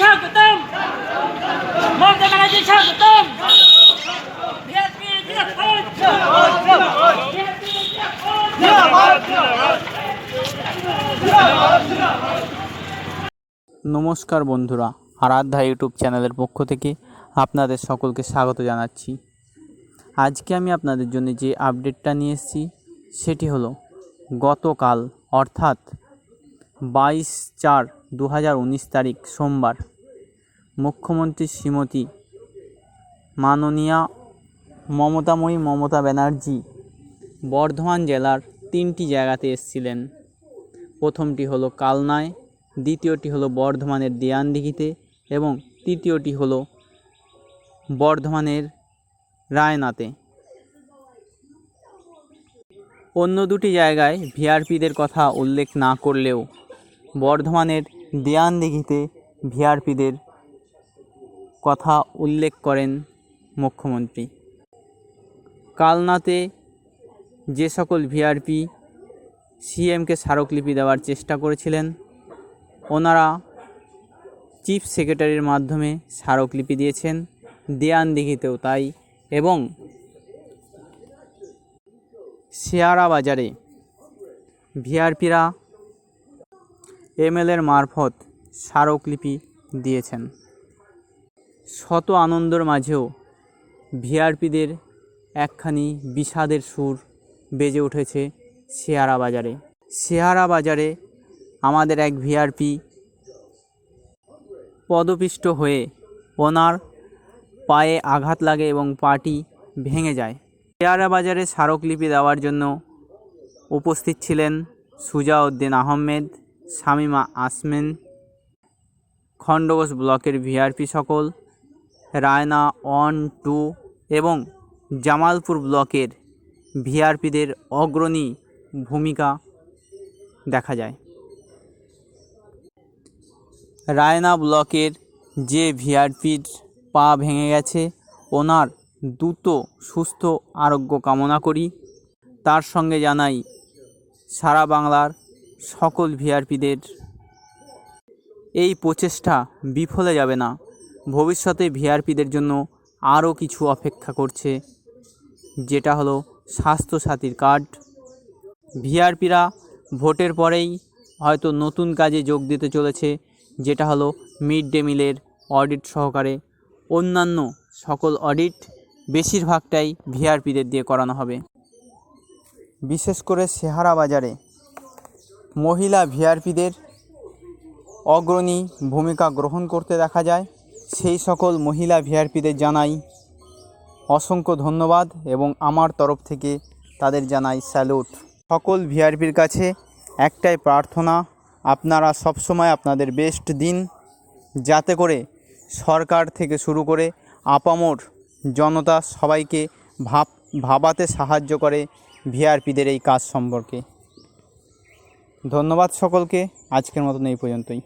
স্বাগতম। মমতা ব্যানার্জি, স্বাগতম। নমস্কার বন্ধুরা, আরাধ্যা ইউটিউব চ্যানেলের পক্ষ থেকে আপনাদের সকলকে স্বাগত জানাচ্ছি। আজকে আমি আপনাদের জন্য যে আপডেটটা নিয়ে এসেছি, সেটি হলো গতকাল অর্থাৎ বাইশ চার দু হাজার উনিশ তারিখ, সোমবার। মুখ্যমন্ত্রী শ্রীমতী মাননীয়া মমতাময়ী মমতা ব্যানার্জি বর্ধমান জেলার তিনটি জায়গাতে এসেছিলেন। প্রথমটি হলো কালনায়, দ্বিতীয়টি হলো বর্ধমানের দেয়ানদিঘিতে এবং তৃতীয়টি হলো বর্ধমানের রায়নাতে। অন্য দুটি জায়গায় ভিআরপিদের কথা উল্লেখ না করলেও বর্ধমানের দেয়ানদিঘিতে ভিআরপিদের কথা উল্লেখ করেন মুখ্যমন্ত্রী। কালনাতে যে সকল ভিআরপি সিএমকে স্মারকলিপি দেওয়ার চেষ্টা করেছিলেন, ওনারা চিফ সেক্রেটারির মাধ্যমে স্মারকলিপি দিয়েছেন দেয়ানদিঘিতেও তাই এবং শেয়ারা বাজারে ভিআরপিরা এমএলএর মারফত স্মারকলিপি দিয়েছেন। শত আনন্দের মাঝেও ভিআরপিদের একখানি বিষাদের সুর বেজে উঠেছে শেয়ারা বাজারে। শেয়ারা বাজারে আমাদের এক ভিআরপি পদপিষ্ট হয়ে ওনার পায়ে আঘাত লাগে এবং পাটি ভেঙে যায়। শেয়ারা বাজারে স্মারকলিপি দেওয়ার জন্য উপস্থিত ছিলেন সুজাউদ্দিন আহমেদ শামিমা আসমেন খণ্ডঘোষ ব্লকের ভিআরপি সকল, রায়না ওয়ান, টু এবং জামালপুর ব্লকের ভিআরপিদের অগ্রণী ভূমিকা দেখা যায়। রায়না ব্লকের যে ভিআরপির পা ভেঙে গেছে, ওনার দ্রুত, সুস্থ আরোগ্য কামনা করি। তার সঙ্গে জানাই, সারা বাংলার সকল ভিআরপিদের। এই প্রচেষ্টা বিফলে যাবে না। ভবিষ্যতে ভিআরপিদের জন্য আরও কিছু অপেক্ষা করছে, যেটা হলো স্বাস্থ্যসাথীর কার্ড। ভিআরপিরা ভোটের পরেই হয়তো নতুন কাজে যোগ দিতে চলেছে, যেটা হলো মিড ডে মিলের অডিট সহকারে। অন্যান্য সকল অডিট বেশিরভাগটাই ভিআরপিদের দিয়ে করানো হবে। বিশেষ করে সেহারা বাজারে মহিলা ভিআরপিদের অগ্রণী ভূমিকা গ্রহণ করতে দেখা যায়। সেই সকল মহিলা ভিআরপিদের জানাই অসংখ্য ধন্যবাদ এবং আমার তরফ থেকে তাদের জানাই স্যালুট। সকল ভিআরপির কাছে একটাই প্রার্থনা, আপনারা সবসময় আপনাদের বেস্ট দিন, যাতে করে সরকার থেকে শুরু করে আপামর জনতা সবাইকে ভাব, ভাবাতে সাহায্য করে ভিআরপিদের এই কাজ সম্পর্কে। ধন্যবাদ সকলকে। আজকের মতন এই পর্যন্তই।